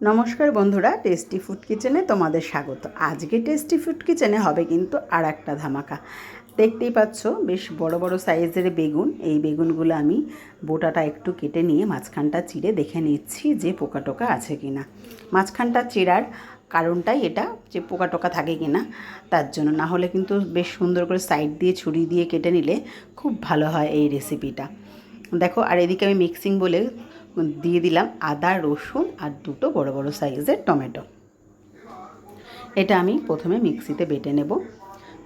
নমস্কার বন্ধুরা tasty food কিচেনে তোমাদের স্বাগত। আজকে টেস্টি ফুড কিচেনে হবে কিন্তু আর একটা ধামাকা। দেখতেই পাচ্ছ, বেশ বড় বড় সাইজের বেগুন। এই বেগুনগুলো আমি বোটাটা একটু কেটে নিয়ে মাঝখানটা চিড়ে দেখে নিচ্ছি যে পোকা টোকা আছে কি না মাঝখানটা চেরার কারণটাই এটা যে পোকা টোকা থাকে কি না তার জন্য। না হলে কিন্তু বেশ সুন্দর করে সাইড দিয়ে, ছুরি দিয়ে কেটে নিলে খুব ভালো হয় এই রেসিপিটা দেখো, আর এদিকে আমি মিক্সিং বলে দিয়ে দিলাম আদা, রসুন আর দুটো বড় বড় সাইজের টমেটো। এটা আমি প্রথমে মিক্সিতে বেটে নেব।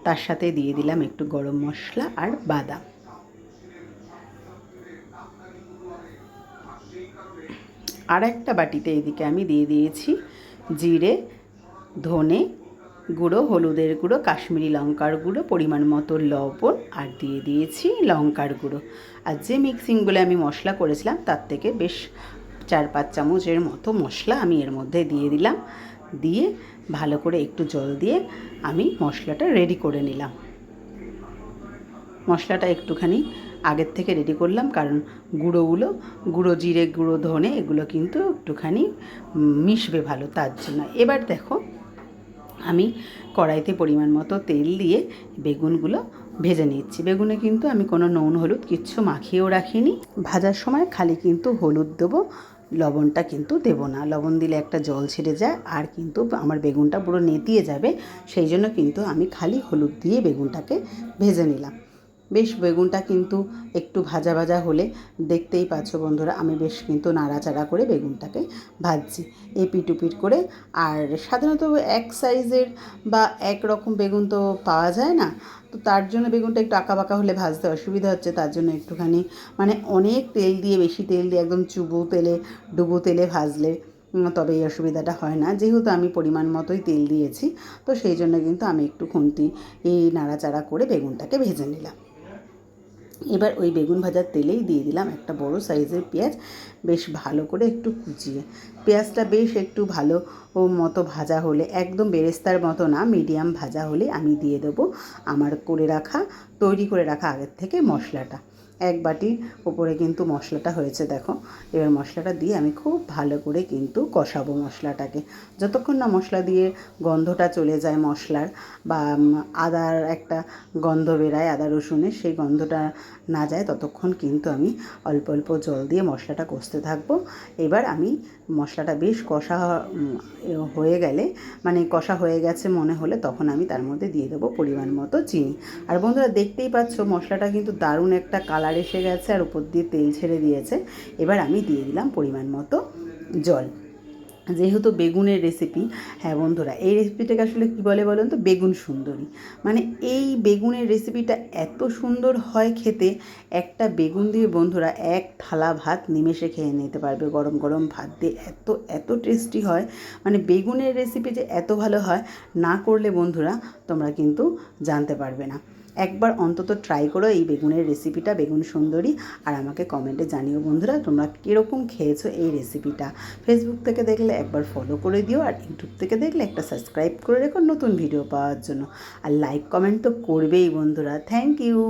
তার সাথে দিয়ে দিলাম একটু গরম মশলা আর বাদাম। আর একটা বাটিতে এদিকে আমি দিয়ে দিয়েছি জিরে, ধনে গুঁড়ো, হলুদের গুঁড়ো, কাশ্মীরি লঙ্কার গুঁড়ো, পরিমাণ মতো লবণ, আর দিয়ে দিয়েছি লঙ্কার গুঁড়ো। আর যে মিক্সিংগুলো আমি মশলা করেছিলাম, তার থেকে বেশ চার পাঁচ চামচের মতো মশলা আমি এর মধ্যে দিয়ে দিলাম। দিয়ে ভালো করে একটু জল দিয়ে আমি মশলাটা রেডি করে নিলাম। মশলাটা একটুখানি আগের থেকে রেডি করলাম, কারণ গুঁড়োগুলো, গুঁড়ো জিরে, গুঁড়ো ধনে এগুলো কিন্তু একটুখানি মিশবে ভালো তার জন্য। এবার দেখো আমি কড়াইতে পরিমাণ মতো তেল দিয়ে বেগুনগুলো ভেজে নিচ্ছি। বেগুনে কিন্তু আমি কোনো নুন, হলুদ কিচ্ছু মাখিয়েও রাখিনি। ভাজার সময় খালি কিন্তু হলুদ দেবো, লবণটা কিন্তু দেব না। লবণ দিলে একটা জল ছেড়ে যায় আর কিন্তু আমার বেগুনটা পুরো নেতিয়ে যাবে। সেই জন্য কিন্তু আমি খালি হলুদ দিয়ে বেগুনটাকে ভেজে নিলাম। বেশ বেগুনটা কিন্তু একটু ভাজা ভাজা হলে দেখতেই পাচ্ছ বন্ধুরা, আমি বেশ কিন্তু নাড়াচাড়া করে বেগুনটাকে ভাজছি এপিট উপিট করে। আর সাধারণত এক সাইজের বা এক রকম বেগুন তো পাওয়া যায় না, তো তার জন্য বেগুনটা একটু আঁকা বাঁকা হলে ভাজতে অসুবিধা হচ্ছে, তার জন্য একটুখানি মানে অনেক তেল দিয়ে, বেশি তেল দিয়ে একদম চুবু তেলে, ডুবো তেলে ভাজলে তবে এই অসুবিধাটা হয় না। যেহেতু আমি পরিমাণ মতোই তেল দিয়েছি, তো সেই জন্য কিন্তু আমি একটু খুন্তি এই নাড়াচাড়া করে বেগুনটাকে ভেজে নিলাম। এবার ওই বেগুন ভাজার তেলেই দিয়ে দিলাম একটা বড় সাইজের পেঁয়াজ, বেশ ভালো করে একটু কুচিয়ে। পেঁয়াজটা বেশ একটু ভালো মতো ভাজা হলে, একদম বেরেস্তার মতো না, মিডিয়াম ভাজা হলে আমি দিয়ে দেবো আমার করে রাখা, তৈরি করে রাখা আগের থেকে মশলাটা। এক বাটির ওপরে কিন্তু মশলাটা হয়েছে, দেখো। এবার মশলাটা দিয়ে আমি খুব ভালো করে কিন্তু কষাবো মশলাটাকে। যতক্ষণ না মশলা দিয়ে গন্ধটা চলে যায় মশলার বা আদার একটা গন্ধ বেরায়, আদা রসুনের, সেই গন্ধটা না যায় ততক্ষণ কিন্তু আমি অল্প অল্প জল দিয়ে মশলাটা কষতে থাকব। এবার আমি মশলাটা বেশ কষা হয়ে গেলে মানে কষা হয়ে গেছে মনে হলে তখন আমি তার মধ্যে দিয়ে দেবো পরিমাণ মতো চিনি। আর বন্ধুরা দেখতেই পাচ্ছ মশলাটা কিন্তু দারুণ একটা কালার এসে গেছে আর উপর দিয়ে তেল ছেড়ে দিয়েছে। এবার আমি দিয়ে দিলাম পরিমাণ মতো জল। যেহেতু বেগুনের রেসিপি হ্যাঁ বন্ধুরা, এই রেসিপিটাকে আসলে কী বলে বলুন তো? বেগুন সুন্দরী। মানে এই বেগুনের রেসিপিটা এত সুন্দর হয় খেতে, একটা বেগুন দিয়ে বন্ধুরা এক থালা ভাত নিমেষে খেয়ে নিতে পারবে, গরম গরম ভাত দিয়ে। এত এত টেস্টি হয়। মানে বেগুনের রেসিপি যে এত ভালো হয়, না করলে বন্ধুরা তোমরা কিন্তু জানতে পারবে না। একবার অন্তত ট্রাই করো এই বেগুনের রেসিপিটা বেগুন সুন্দরী। আর আমাকে কমেন্টে জানিও বন্ধুরা, তোমরা কীরকম খেয়েছো এই রেসিপিটা ফেসবুক থেকে দেখলে একবার ফলো করে দিও, আর ইউটিউব থেকে দেখলে একটা সাবস্ক্রাইব করে রেখো নতুন ভিডিও পাওয়ার জন্য। আর লাইক কমেন্ট তো করবেই বন্ধুরা। Thank you